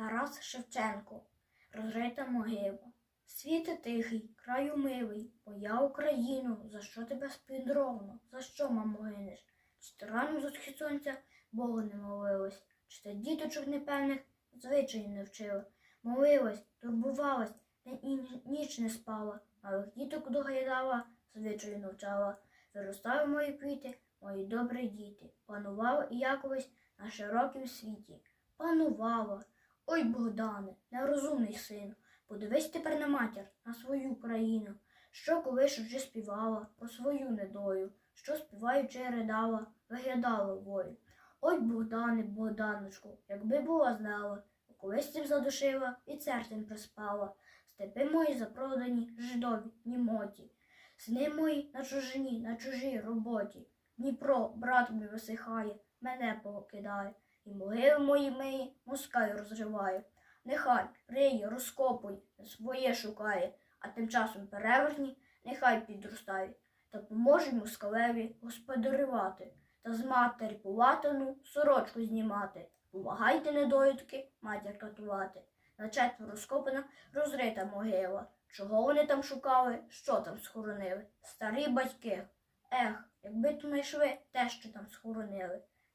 Тарас Шевченко, розрита могила. Світе тихий, краю милий, моя Україно, за що тебе спідровно, за що, мамо, гинеш? Чи ти рано за схід сонця Богу не молилась, чи ти діточок непевних звичаїв не вчила? Молилась, турбувалась, день і ніч не спала, малих діток доглядала, звичаю навчала. Виростали мої квіти, мої добрі діти, панувала і якось на широкім світі. Панувала. Ой, Богдане, нерозумний син, подивись тепер на матір, на свою країну, що колись вже співала про свою недолю, що співаючи ридала, виглядала волю. Ой, Богдане, Богданочку, якби була знала, колись цим задушила і серцем приспала. Степи мої запродані жидові, німоті, сни мої на чужині, на чужій роботі. Дніпро, брат мій висихає, мене покидає, і могили мої миї москаль розриває. Нехай риє, розкопуй, своє шукає, а тим часом переверні, нехай підростають, та поможе москалеві господарювати, та з матері поватану сорочку знімати. Помагайте недоїдки, матір катувати. На четверо розкопана розрита могила. Чого вони там шукали, що там схоронили? Старі батьки. Ех, якби то знайшли те, що там схоронили.